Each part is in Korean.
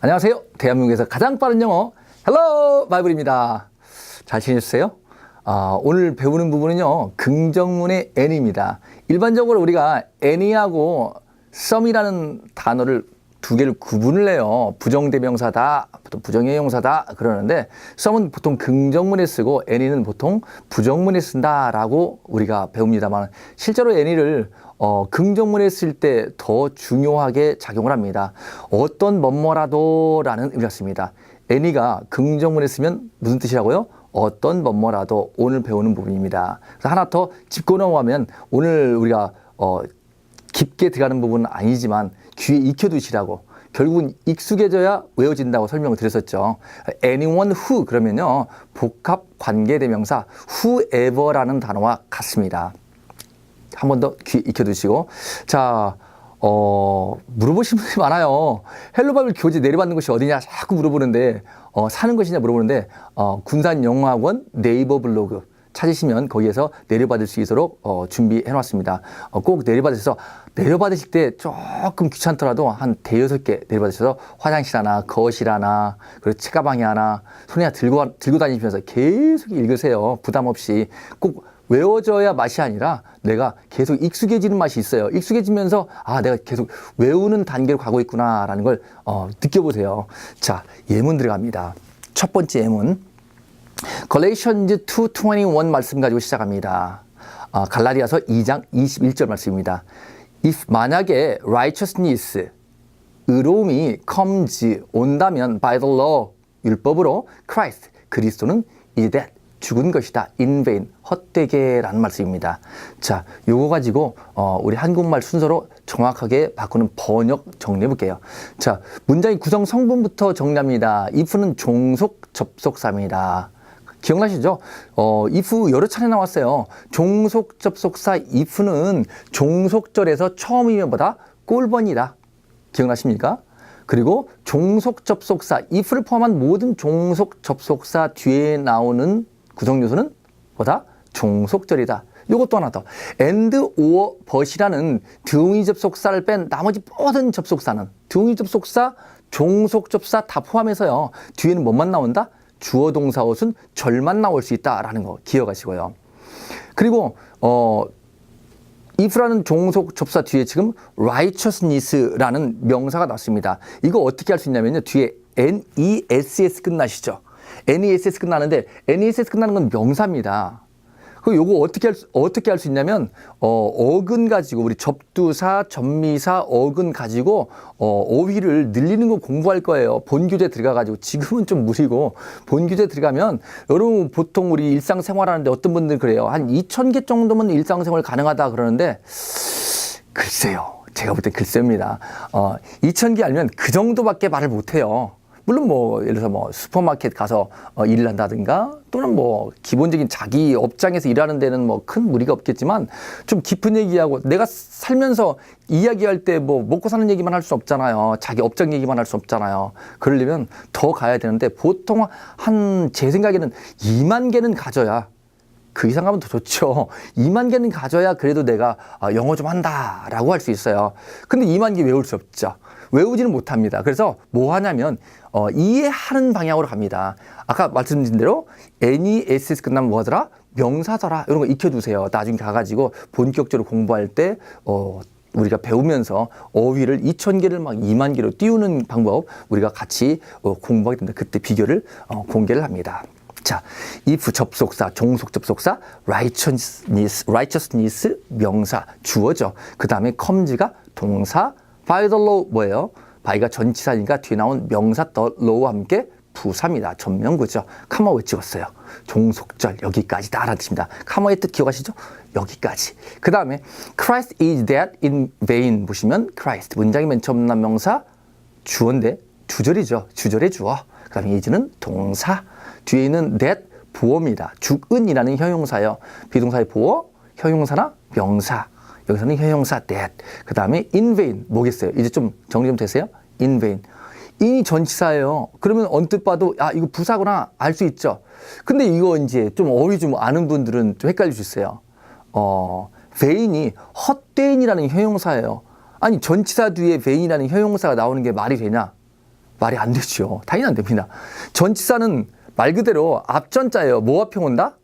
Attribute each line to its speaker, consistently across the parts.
Speaker 1: 안녕하세요. 대한민국에서 가장 빠른 영어 헬로 바이블입니다. 잘 지내셨어요? 아, 오늘 배우는 부분은요. 긍정문의 any입니다. 일반적으로 우리가 any하고 some이라는 단어를 두 개를 구분을 해요. 부정대명사다, 형사다 그러는데 some은 보통 긍정문에 쓰고 any는 보통 부정문에 쓴다라고 우리가 배웁니다만 실제로 any를 어, 긍정문에 쓸 때 더 중요하게 작용을 합니다. 어떤 뭐뭐라도라는 의미가 씁니다. any가 긍정문에 쓰면 무슨 뜻이라고요? 어떤 뭐뭐라도 오늘 배우는 부분입니다. 그래서 하나 더 짚고 넘어가면 오늘 우리가 어, 깊게 들어가는 부분은 아니지만 귀에 익혀두시라고 결국은 익숙해져야 외워진다고 설명을 드렸었죠. anyone who 그러면요 복합 관계 대명사 whoever라는 단어와 같습니다. 한 번 더 귀 익혀두시고 자 어, 물어보시는 분이 많아요. 헬로바이블 교재 내려받는 곳이 어디냐 자꾸 물어보는데 어, 사는 것이냐 물어보는데 어, 군산영어학원 네이버 블로그 찾으시면 거기에서 내려받을 수 있도록 어, 준비해 놨습니다. 어, 꼭 내려받으셔서 내려받으실 때 조금 귀찮더라도 한 대여섯 개 내려받으셔서 화장실 하나, 거실 하나, 그리고 책가방이 하나 손에 들고, 들고 다니시면서 계속 읽으세요. 부담 없이. 꼭 외워져야 맛이 아니라 내가 계속 익숙해지는 맛이 있어요. 익숙해지면서 아 내가 계속 외우는 단계로 가고 있구나라는 걸 어, 느껴보세요. 자 예문 들어갑니다. 첫 번째 예문 갈라디아스 2:21 말씀 가지고 시작합니다. 아, 갈라디아서 2장 21절 말씀입니다. If 만약에 righteousness 의로움이 comes 온다면 by the law 율법으로 Christ 그리스도는 is dead 죽은 것이다 vain 헛되게라는 말씀입니다. 자, 요거 가지고 어, 우리 한국말 순서로 정확하게 바꾸는 번역 정리해 볼게요. 자, 문장의 구성 성분부터 정리합니다. if는 종속 접속사입니다. 기억나시죠? 어, if 여러 차례 나왔어요. 종속 접속사 if는 종속절에서 처음이면 보다 꼴번이다. 기억나십니까? 그리고 종속 접속사 if를 포함한 모든 종속 접속사 뒤에 나오는 구성 요소는 뭐다? 종속절이다. 요것도 하나 더. and or but이라는 등위 접속사를 뺀 나머지 모든 접속사는 등위 접속사, 종속 접사 다 포함해서요. 뒤에는 뭐만 나온다? 주어 동사 옷은 절만 나올 수 있다라는 거 기억하시고요. 그리고 어 if라는 종속 접사 뒤에 지금 righteousness라는 명사가 나왔습니다. 이거 어떻게 할 수 있냐면요. 뒤에 ness 끝나시죠. Ness 끝나는데 ness 끝나는 건 명사입니다. 그 요거 어떻게 할 수, 어떻게 할 수 있냐면 어 어근 가지고 우리 접두사, 전미사, 어근 가지고 어 어휘를 늘리는 거 공부할 거예요. 본 교재 들어가 가지고 지금은 좀 무리고 본 교재 들어가면 여러분 보통 우리 일상생활 하는데 어떤 분들 그래요. 한 2천 개 정도면 일상생활 가능하다 그러는데 글쎄요. 제가 볼 때 글쎄입니다. 어 2천 개 알면 그 정도밖에 말을 못 해요. 물론 뭐 예를 들어서 뭐 슈퍼마켓 가서 어, 일을 한다든가 또는 뭐 기본적인 자기 업장에서 일하는 데는 뭐 큰 무리가 없겠지만 좀 깊은 얘기하고 내가 살면서 이야기할 때 뭐 먹고 사는 얘기만 할 수 없잖아요. 자기 업장 얘기만 할 수 없잖아요. 그러려면 더 가야 되는데 보통 한 제 생각에는 2만 개는 가져야 그 이상 가면 더 좋죠. 2만 개는 가져야 그래도 내가 아, 영어 좀 한다라고 할 수 있어요. 근데 2만 개 외울 수 없죠. 외우지는 못합니다. 그래서 뭐 하냐면 어, 이해하는 방향으로 갑니다. 아까 말씀드린 대로 NESS 끝나면 뭐 하더라? 명사더라. 이런 거 익혀두세요. 나중에 가가지고 본격적으로 공부할 때 어, 우리가 배우면서 어휘를 2천 개를 막 2만 개로 띄우는 방법 우리가 같이 어, 공부하게 된다. 그때 비교를 어, 공개를 합니다. 자, if 접속사, 종속 접속사, righteousness, righteousness 명사 주어죠. 그 다음에 comes가 동사, by the law 뭐예요? by가 전치사니까 뒤에 나온 명사 the law와 함께 부사입니다. 전명구죠. 카마 왜 찍었어요? 종속절 여기까지다 라는 뜻입니다. 카마의 뜻 기억하시죠? 여기까지. 그 다음에 Christ is dead in vain 보시면 Christ 문장의 맨 처음 난 명사 주어인데 주절이죠. 주절의 주어. 그 다음에 is는 동사. 뒤에 있는 that 보어입니다. 죽은이라는 형용사요. 비동사의 보어, 형용사나 명사. 여기서는 형용사 that. 그 다음에 in vain 뭐겠어요? 이제 좀 정리 좀 되세요? in vain. 인이 전치사예요. 그러면 언뜻 봐도 아 이거 부사구나 알 수 있죠. 근데 이거 이제 좀 어휘 좀 아는 분들은 좀 헷갈릴 수 있어요. 어, vain이 헛되인이라는 형용사예요. 아니 전치사 뒤에 vain이라는 형용사가 나오는 게 말이 되냐? 말이 안 되죠. 당연히 안 됩니다. 전치사는 말 그대로 앞전자예요. 뭐 앞에 온다?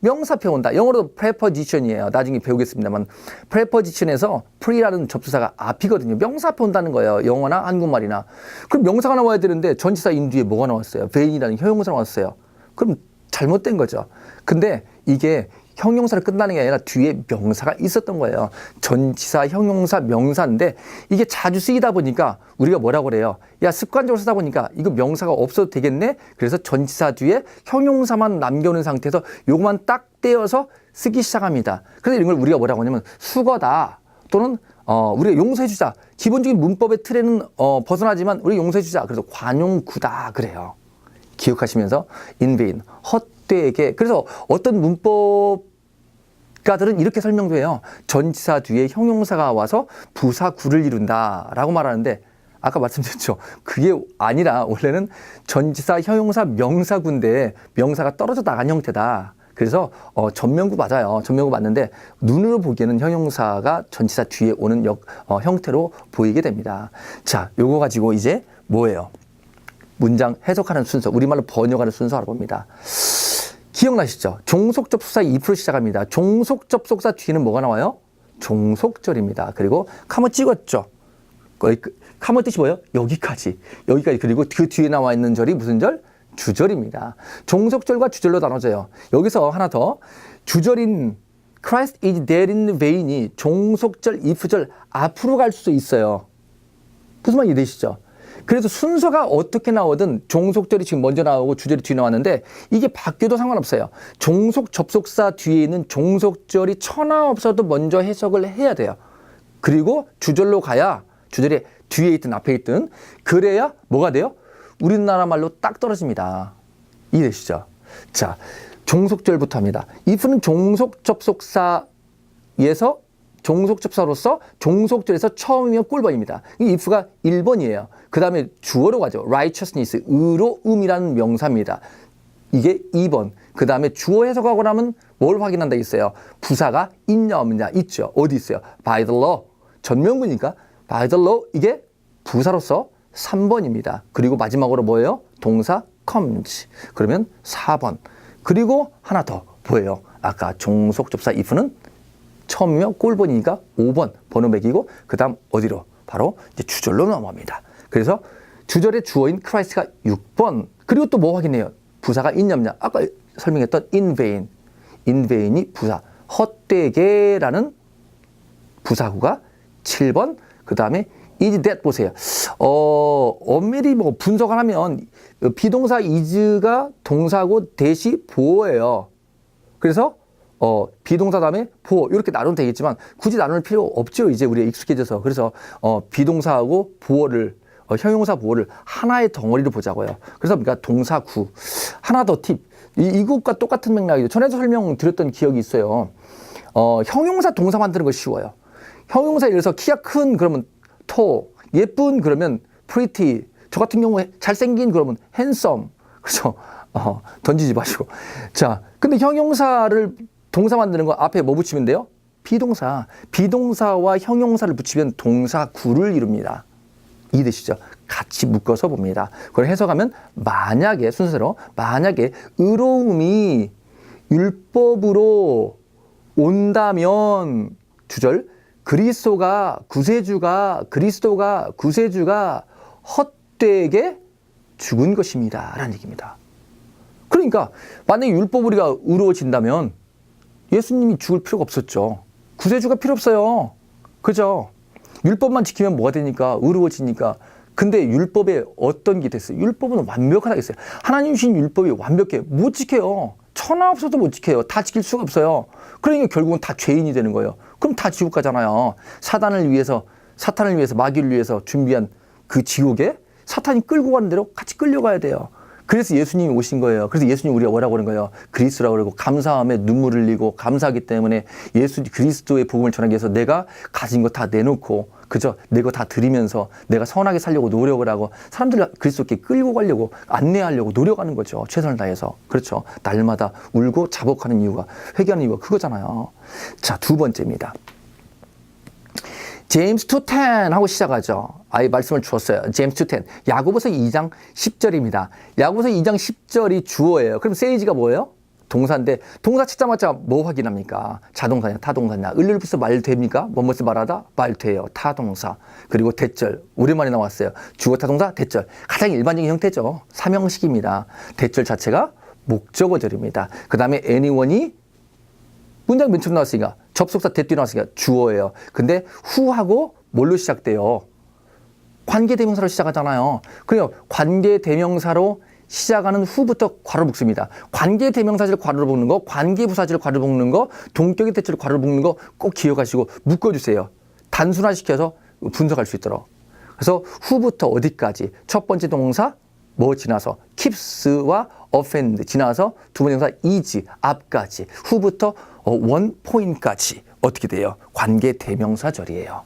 Speaker 1: 명사표 온다. 영어로도 preposition이에요. 나중에 배우겠습니다만 preposition에서 pre라는 접수사가 앞이거든요. 명사표 온다는 거예요. 영어나 한국말이나. 그럼 명사가 나와야 되는데 전치사 인 뒤에 뭐가 나왔어요? vein이라는 형용사가 나왔어요. 그럼 잘못된 거죠. 근데 이게 형용사를 끝나는 게 아니라 뒤에 명사가 있었던 거예요. 전치사, 형용사, 명사인데 이게 자주 쓰이다 보니까 우리가 뭐라고 그래요? 야, 습관적으로 쓰다 보니까 이거 명사가 없어도 되겠네? 그래서 전치사 뒤에 형용사만 남겨놓은 상태에서 요것만 딱 떼어서 쓰기 시작합니다. 그래서 이런 걸 우리가 뭐라고 하냐면 수거다 또는 어, 우리가 용서해주자. 기본적인 문법의 틀에는 어, 벗어나지만 우리 용서해주자. 그래서 관용구다. 그래요. 기억하시면서 인베인 헛되게 그래서 어떤 문법 가들은 이렇게 설명도 해요. 전치사 뒤에 형용사가 와서 부사구를 이룬다라고 말하는데 아까 말씀드렸죠. 그게 아니라 원래는 전치사, 형용사, 명사구인데 명사가 떨어져 나간 형태다. 그래서 어, 전면구 맞아요. 전면구 맞는데 눈으로 보기에는 형용사가 전치사 뒤에 오는 역, 어, 형태로 보이게 됩니다. 자, 요거 가지고 이제 뭐예요? 문장 해석하는 순서, 우리말로 번역하는 순서 알아봅니다. 기억나시죠? 종속 접속사 2% 시작합니다. 종속 접속사 뒤에는 뭐가 나와요? 종속절입니다. 그리고 카모 찍었죠? 그- 카모 뜻이 뭐예요? 여기까지. 여기까지. 그리고 그 뒤에 나와 있는 절이 무슨 절? 주절입니다. 종속절과 주절로 나눠져요. 여기서 하나 더. 주절인 Christ is dead in vain이 종속절, if절 앞으로 갈 수 있어요. 무슨 말이 되시죠? 그래서 순서가 어떻게 나오든 종속절이 지금 먼저 나오고 주절이 뒤에 나왔는데 이게 바뀌어도 상관없어요. 종속 접속사 뒤에 있는 종속절이 천하 없어도 먼저 해석을 해야 돼요. 그리고 주절로 가야 주절이 뒤에 있든 앞에 있든 그래야 뭐가 돼요? 우리나라 말로 딱 떨어집니다. 이해되시죠? 자, 종속절부터 합니다. if는 종속 접속사에서 종속 접사로서 종속절에서 처음이면 꿀벌입니다. 이 if가 1번이에요. 그 다음에 주어로 가죠. righteousness, 의로, 음이라는 명사입니다. 이게 2번. 그 다음에 주어 해석하고 나면 뭘 확인한다 있어요. 부사가 있냐 없느냐 있죠. 어디 있어요? by the law. 전명구니까 by the law 이게 부사로서 3번입니다. 그리고 마지막으로 뭐예요? 동사 comes. 그러면 4번. 그리고 하나 더 뭐예요? 아까 종속 접사 if는 처음이면 꼴번이니까 5번 번호 매기고 그 다음 어디로? 바로 이제 주절로 넘어갑니다. 그래서 주절의 주어인 크라이스트가 6번 그리고 또 뭐 확인해요? 부사가 있냐 없냐 아까 설명했던 in vain in vain이 부사 헛되게라는 부사구가 7번 그 다음에 is that 보세요. 어, 엄밀히 뭐 분석을 하면 비동사 is가 동사고 대시 보어예요. 그래서 어, 비동사 다음에 보어 이렇게 나누면 되겠지만 굳이 나눌 필요 없죠. 이제 우리가 익숙해져서. 그래서 어, 비동사하고 보어를 어, 형용사 보어를 하나의 덩어리로 보자고요. 그래서 그러니까 동사 구 하나 더 팁. 이, 이것과 똑같은 맥락이죠. 전에도 설명 드렸던 기억이 있어요. 어, 형용사 동사 만드는 거 쉬워요. 형용사 예를 들어서 키가 큰 그러면 토, 예쁜 그러면 pretty, 저 같은 경우에 잘생긴 그러면 handsome. 그죠? 어, 던지지 마시고. 자, 근데 형용사를 동사 만드는 거 앞에 뭐 붙이면 돼요? 비동사. 비동사와 형용사를 붙이면 동사구를 이룹니다. 이해되시죠? 같이 묶어서 봅니다. 그걸 해석하면 만약에 순서대로 만약에 의로움이 율법으로 온다면 주절 그리스도가 구세주가 그리스도가 구세주가 헛되게 죽은 것입니다. 라는 얘기입니다. 그러니까 만약에 율법 우리가 의로워진다면 예수님이 죽을 필요가 없었죠. 구세주가 필요 없어요. 그죠? 율법만 지키면 뭐가 되니까 의로워지니까. 근데 율법에 어떤 게 됐어요? 율법은 완벽하다 했어요. 하나님 주신 율법이 완벽해. 못 지켜요. 천하 없어도 못 지켜요. 다 지킬 수가 없어요. 그러니까 결국은 다 죄인이 되는 거예요. 그럼 다 지옥 가잖아요. 사단을 위해서, 사탄을 위해서, 마귀를 위해서 준비한 그 지옥에 사탄이 끌고 가는 대로 같이 끌려가야 돼요. 그래서 예수님이 오신 거예요. 그래서 예수님 우리가 뭐라고 그러는 거예요? 그리스도라고 그러고 감사함에 눈물을 흘리고 감사하기 때문에 예수 그리스도의 복음을 전하기 위해서 내가 가진 거 다 내놓고 그저 내 거 다 드리면서 내가 선하게 살려고 노력을 하고 사람들 그리스도께 끌고 가려고 안내하려고 노력하는 거죠. 최선을 다해서. 그렇죠. 날마다 울고 자복하는 이유가 회개하는 이유가 그거잖아요. 자, 두 번째입니다. 제임스 투텐 하고 시작하죠. 아이 말씀을 주었어요. 제임스 투텐. 야고보서 2장 10절입니다. 야고보서 2장 10절이 주어예요. 그럼 세이지가 뭐예요? 동사인데 동사 찾자마자 뭐 확인합니까? 자동사냐 타동사냐 을를부터 말 됩니까? 뭐뭐서 말하다 말 돼요. 타동사 그리고 대절 오랜만에 나왔어요. 주어 타동사 대절 가장 일반적인 형태죠. 삼형식입니다. 대절 자체가 목적어절입니다. 그 다음에 anyone이 문장 맨 처음 나왔으니까 접속사 대뒤 나왔으니까 주어예요. 근데 후하고 뭘로 시작돼요? 관계 대명사로 시작하잖아요. 그래요. 관계 대명사로 시작하는 후부터 괄호 묶습니다. 관계 대명사를 괄호로 묶는 거, 관계 부사절을 괄호로 묶는 거, 동격의 대체를 괄호로 묶는 거 꼭 기억하시고 묶어주세요. 단순화시켜서 분석할 수 있도록. 그래서 후부터 어디까지 첫 번째 동사 뭐 지나서 keeps와 offend 지나서 두 번째 동사 is 앞까지 후부터 어, 원 포인트까지 어떻게 돼요? 관계 대명사절이에요.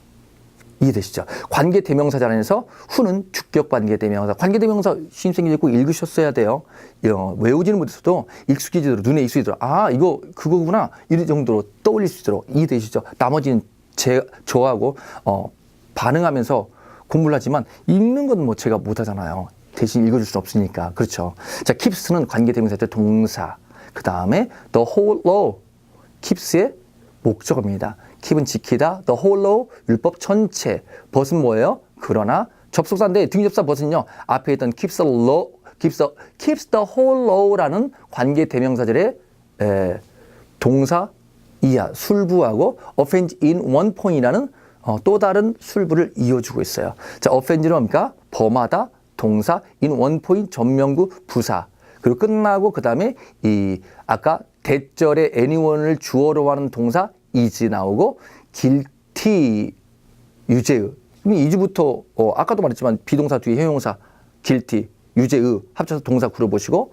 Speaker 1: 이해되시죠? 관계 대명사절 안에서 후는 주격 관계 대명사. 관계 대명사 신입생들이 꼭 읽으셨어야 돼요. 어, 외우지는 못해서도 익숙해지도록 눈에 익숙해지도록 아 이거 그거구나 이런 정도로 떠올릴 수 있도록 이해되시죠? 나머지는 제 저하고 어, 반응하면서 공부를 하지만 읽는 건 뭐 제가 못하잖아요. 대신 읽어줄 수는 없으니까 그렇죠. 자, keeps는 관계 대명사절 동사. 그 다음에 the whole law keeps의 목적어입니다. keep은 지키다, the whole law 율법 전체. 벗은 뭐예요? 그러나 접속사인데 등접사 벗은요 앞에 있던 keeps the law, keeps the, keeps the whole law라는 관계 대명사절의 에, 동사 이하 술부하고 offend in one point이라는 어, 또 다른 술부를 이어주고 있어요. 자, offend는 뭡니까? 범하다, 동사, in one point, 전명구, 부사. 그리고 끝나고 그 다음에 이 아까 대절의 anyone을 주어로 하는 동사 is 나오고 guilty 유제의 이주부터 어, 아까도 말했지만 비동사 뒤에 형용사 guilty 유제의 합쳐서 동사 구려보시고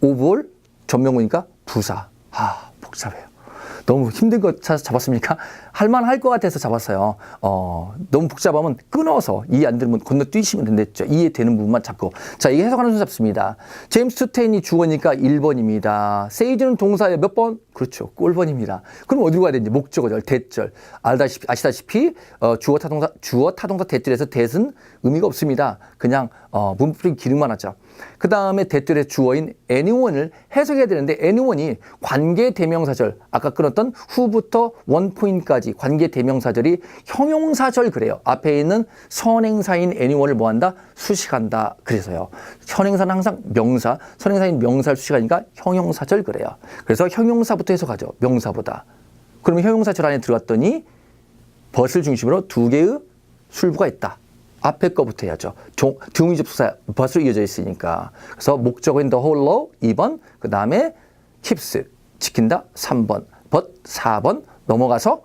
Speaker 1: 오볼 전명구니까 부사 아 복잡해요. 너무 힘든 거 잡았습니까? 할만할 것 같아서 잡았어요. 어, 너무 복잡하면 끊어서 이해 안 되면 건너뛰시면 된댔죠. 이해되는 부분만 잡고. 자, 이게 해석하는 순 잡습니다. 제임스 투테인이 주어니까 1번입니다. 세이즈는 동사의 몇 번? 그렇죠. 꼴번입니다. 그럼 어디로 가야 되는지 목적어절, 대절. 알다시피, 아시다시피, 어, 주어 타동사, 주어 타동사 대절에서 대은 의미가 없습니다. 그냥, 어, 문법적인 기능만 하죠. 그 다음에 대절의 주어인 anyone을 해석해야 되는데 anyone이 관계 대명사절 아까 끊었던 후부터 원포인까지 관계 대명사절이 형용사절 그래요. 앞에 있는 선행사인 anyone을 뭐한다? 수식한다. 그래서요. 선행사는 항상 명사, 선행사인 명사를 수식하니까 형용사절 그래요. 그래서 형용사부터 해석하죠. 명사보다. 그러면 형용사절 안에 들어갔더니 벗을 중심으로 두 개의 술부가 있다. 앞에 거부터 해야죠. 등위 접수사 벗으로 이어져 있으니까. 그래서 목적어인 the whole law 2번, 그 다음에 keeps 지킨다 3번, but 4번 넘어가서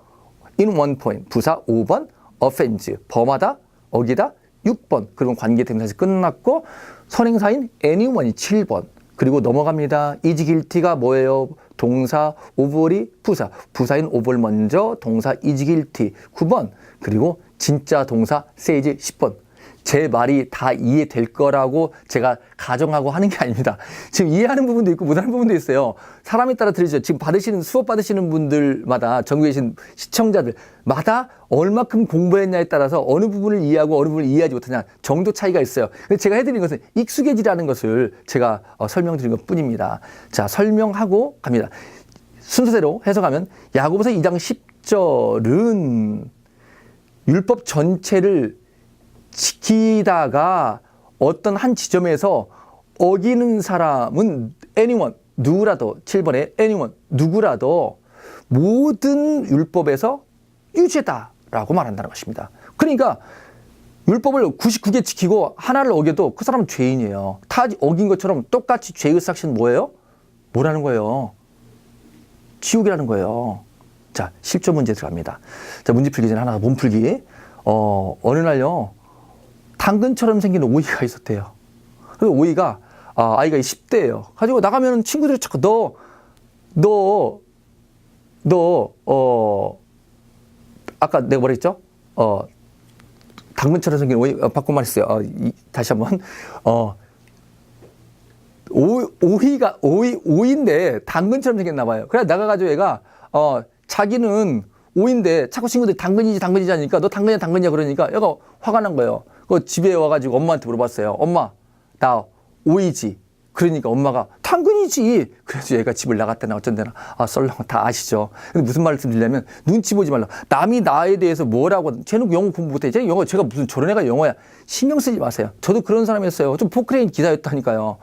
Speaker 1: in one point 부사 5번, offends 범하다 어기다 6번 그리고 관계 대명사에서 끝났고 선행사인 anyone이 7번 그리고 넘어갑니다. is guilty가 뭐예요? 동사 오벌이 부사 부사인 오벌 먼저 동사 is guilty 9번 그리고 진짜 동사 세이지 10번. 제 말이 다 이해될 거라고 제가 가정하고 하는 게 아닙니다. 지금 이해하는 부분도 있고 못하는 부분도 있어요. 사람에 따라 들으죠. 지금 받으시는 수업 받으시는 분들마다 전국에 계신 시청자들마다 얼마큼 공부했냐에 따라서 어느 부분을 이해하고 어느 부분을 이해하지 못하냐 정도 차이가 있어요. 제가 해드린 것은 익숙해지라는 것을 제가 어, 설명드린 것 뿐입니다. 자 설명하고 갑니다. 순서대로 해석하면 야고보서 2장 10절은 율법 전체를 지키다가 어떤 한 지점에서 어기는 사람은 anyone 누구라도 7번에 anyone 누구라도 모든 율법에서 유죄다라고 말한다는 것입니다. 그러니까 율법을 99개 지키고 하나를 어겨도 그 사람은 죄인이에요. 다 어긴 것처럼 똑같이 죄의 삭신 뭐예요? 뭐라는 거예요? 지옥이라는 거예요. 자, 실조 문제 들어갑니다. 자, 문제 풀기 전에 하나 몸풀기. 어, 어느 날요, 당근처럼 생긴 오이가 있었대요. 그 오이가, 아, 아이가 10대예요. 가지고 나가면 친구들이 자꾸 너, 너, 너, 어, 아까 내가 뭐라 했죠? 어, 당근처럼 생긴 오이, 어, 바꾼 말 했어요. 어, 이, 다시 한 번. 어, 오, 오이가, 오이, 오이인데 당근처럼 생겼나 봐요. 그래 나가가지고 얘가, 어, 자기는 오인데 자꾸 친구들이 당근이지 당근이지 하니까 너 당근이야 당근이야 그러니까 얘가 화가 난 거예요. 그 집에 와가지고 엄마한테 물어봤어요. 엄마 나 오이지. 그러니까 엄마가 당근이지. 그래서 얘가 집을 나갔다나 어쩐다나 아 썰렁 다 아시죠. 근데 무슨 말씀 드리냐면 눈치 보지 말라. 남이 나에 대해서 뭐라고 쟤는 영어 공부 못해. 쟤 영어 제가 무슨 저런 애가 영어야. 신경 쓰지 마세요. 저도 그런 사람이었어요. 좀 포크레인 기사였다니까요.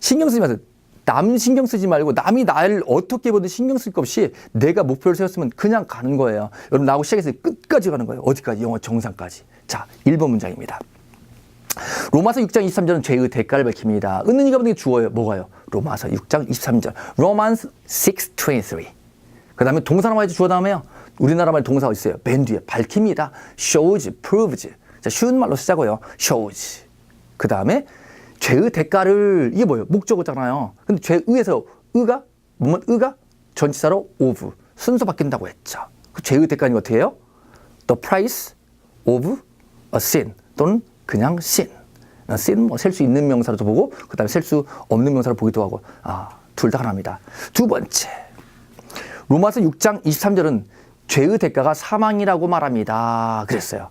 Speaker 1: 신경 쓰지 마세요. 남 신경 쓰지 말고 남이 나를 어떻게 보든 신경 쓸 것 없이 내가 목표를 세웠으면 그냥 가는 거예요. 여러분 나하고 시작해서 끝까지 가는 거예요. 어디까지? 영어 정상까지. 자, 1번 문장입니다. 로마서 6장 23절은 죄의 대가를 밝힙니다. 은는 이가 보는 게 주어요. 뭐가요? 로마서 6장 23절. 로만스 6:23. 그 다음에 말이죠. 주어 다음에요. 우리나라 말 동사가 있어요. 맨 뒤에 밝힙니다. shows, proves. 자, 쉬운 말로 쓰자고요. shows. 그 다음에 죄의 대가를 이게 뭐예요? 목적어잖아요. 근데 죄의에서 의가 뭐뭐 의가 전치사로 of 순서 바뀐다고 했죠. 그 죄의 대가는 어떻게 해요? The price of a sin 또는 그냥 sin. sin 뭐셀 수 있는 명사로도 보고 그다음에 셀 수 없는 명사로 보기도 하고 아 둘 다 하나입니다. 두 번째 로마서 6장 23절은 죄의 대가가 사망이라고 말합니다. 그랬어요.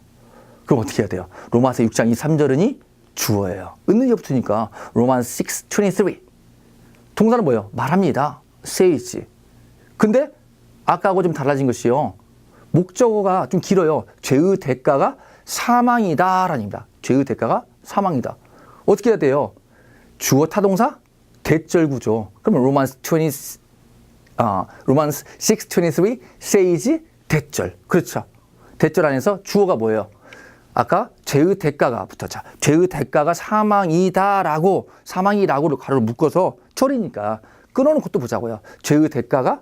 Speaker 1: 그럼 어떻게 해야 돼요? 로마서 6장 23절은이 주어예요. 은는이 붙으니까 로만 6:23 동사는 뭐예요? 말합니다. says. 근데 아까하고 좀 달라진 것이요. 목적어가 좀 길어요. 죄의 대가가 사망이다라입니다. 죄의 대가가 사망이다. 어떻게 해야 돼요? 주어 타동사 대절 구조. 그러면 로만스 20 아, 로만스 6:23 says 대절. 그렇죠. 대절 안에서 주어가 뭐예요? 아까 죄의 대가가 붙었자. 죄의 대가가 사망이다라고 사망이라고를 가로로 묶어서 철이니까 끊어놓은 것도 보자고요. 죄의 대가가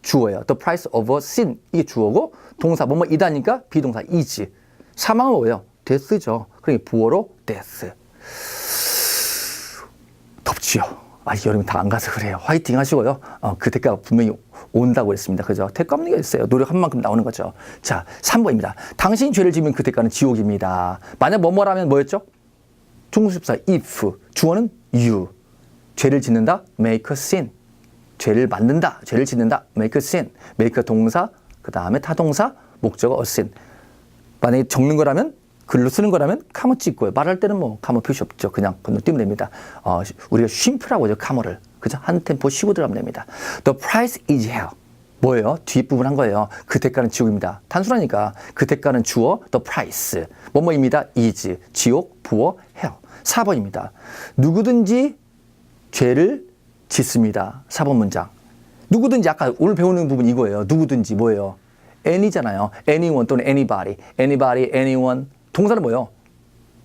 Speaker 1: 주어예요. The price of a sin 이게 주어고 동사 뭐뭐 이다니까 비동사 is. 사망은 뭐예요? death죠. 그러니까 부어로 death. 덥지요. 아, 여름이 다 안 가서 그래요. 화이팅 하시고요. 어, 그 대가가 분명히 온다고 했습니다. 그죠? 대가 없는 게 있어요. 노력한 만큼 나오는 거죠. 자, 3번입니다. 당신이 죄를 지으면 그 대가는 지옥입니다. 만약 뭐뭐라면 뭐였죠? 중수집사 if. 주어는 you. 죄를 짓는다? make a sin. 죄를 만든다. 죄를 짓는다. make a sin. make 동사, 그 다음에 타동사, 목적어 a sin. 만약에 적는 거라면 글로 쓰는 거라면 카모 찍고요. 말할 때는 뭐 카모 표시 없죠. 그냥 건너뛰면 됩니다. 어, 우리가 쉼표라고 하죠. 카모를. 그죠? 한 템포 쉬고 들어가면 됩니다. The price is hell. 뭐예요? 뒷부분 한 거예요. 그 대가는 지옥입니다. 단순하니까 그 대가는 주어 the price. 뭐뭐입니다. is. 지옥, 부어, hell. 4번입니다. 누구든지 죄를 짓습니다. 4번 문장. 누구든지 아까 오늘 배우는 부분 이거예요. 누구든지 뭐예요? any잖아요. anyone 또는 anybody. anybody, anyone. 동사는 뭐예요?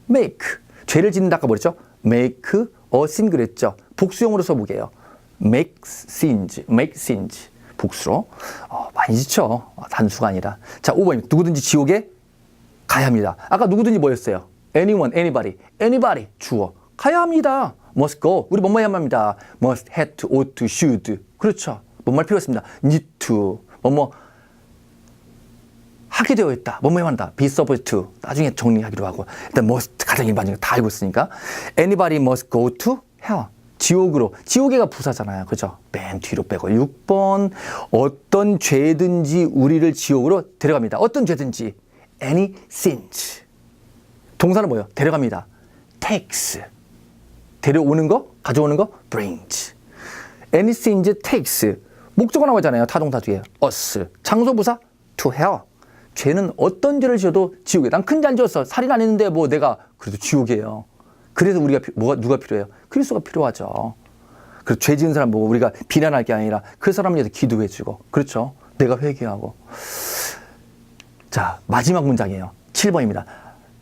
Speaker 1: make. 죄를 짓는다 아까 뭐랬죠? make a sin 그랬죠. 복수형으로 써보게요. make sins. make sins. 복수로. 어, 많이 짓죠. 어, 단수가 아니라. 자, 5번입니다. 누구든지 지옥에 가야 합니다. 아까 누구든지 뭐였어요? anyone, anybody. anybody. 주어. 가야 합니다. must go. 우리 뭐뭐 해야 합니다. must, had to, ought should. 그렇죠. 할 필요 없습니다. need to. 뭐뭐 하게 되어 있다. 뭐뭐 한다. be supposed to. 나중에 정리하기로 하고. 일단 must 가장 일반적인 거 다 알고 있으니까. anybody must go to hell. 지옥으로. 지옥에가 부사잖아요. 그죠? 맨 뒤로 빼고. 6번. 어떤 죄든지 우리를 지옥으로 데려갑니다. 어떤 죄든지. any sins. 동사는 뭐예요? 데려갑니다. takes. 데려오는 거, 가져오는 거, brings. any sins takes. 목적어 나오잖아요. 타동사 뒤에. us. 장소 부사 to hell. 죄는 어떤 죄를 지어도 지옥에. 난 큰 죄 안 지었어. 살인 안 했는데 뭐 내가 그래도 지옥이에요. 그래서 우리가 피- 뭐가 누가 필요해요? 그리스도가 필요하죠. 그래서 죄 지은 사람 보고 우리가 비난할 게 아니라 그 사람을 위해서 기도해 주고 그렇죠. 내가 회개하고. 자 마지막 문장이에요. 7번입니다.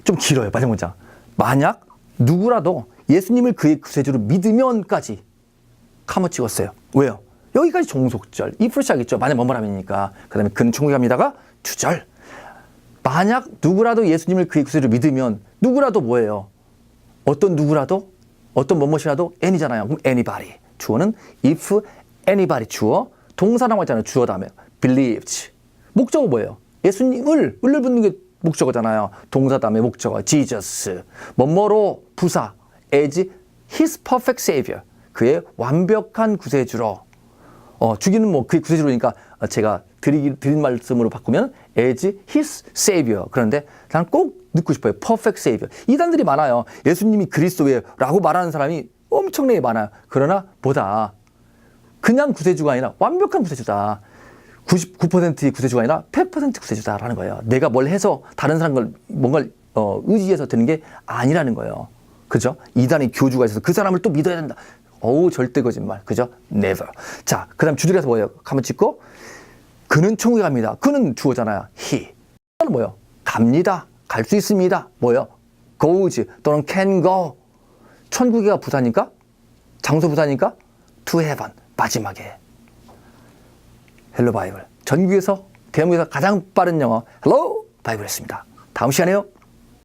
Speaker 1: 좀 길어요. 마지막 문장. 만약 누구라도 예수님을 그의 구세주로 믿으면까지 카모 찍었어요. 왜요? 여기까지 종속절. 이프로 시작했죠. 만약 뭐뭐라면이니까. 그 다음에 그는 천국에 갑니다가 주절. 만약 누구라도 예수님을 그의 구세주로 믿으면 누구라도 뭐예요? 어떤 누구라도 어떤 뭐뭐이라도 any잖아요. 그럼 anybody. 주어는 if anybody 주어 동사라고 했잖아요. 주어 다음에 believes. 목적어 뭐예요? 예수님을 을을 붙는 게 목적어잖아요. 동사 다음에 목적어 Jesus. 뭐뭐로 부사 as his perfect savior. 그의 완벽한 구세주로. 어, 주기는 뭐 그의 구세주로니까 어, 제가 드리, 드린 말씀으로 바꾸면 as his savior. 그런데 난 꼭 넣고 싶어요. perfect savior. 이단들이 많아요. 예수님이 그리스도예요라고 말하는 사람이 엄청나게 많아요. 그러나 보다 그냥 구세주가 아니라 완벽한 구세주다. 99%의 구세주가 아니라 100% 구세주다라는 거예요. 내가 뭘 해서 다른 사람 걸 뭔가를 어, 의지해서 되는 게 아니라는 거예요. 그죠? 이단의 교주가 있어서 그 사람을 또 믿어야 된다. 어우 절대 거짓말. 그죠? Never. 자, 그다음 주절에서 뭐예요? 한번 찍고 그는 천국에 갑니다. 그는 주어잖아요. He. 는 뭐예요? 갑니다. 갈 수 있습니다. 뭐예요? Goes 또는 can go. 천국이가 부사니까 장소 부사니까 to heaven 마지막에 헬로 바이블 전국에서 대한민국에서 가장 빠른 영어 헬로 바이블이었습니다. 다음 시간에요.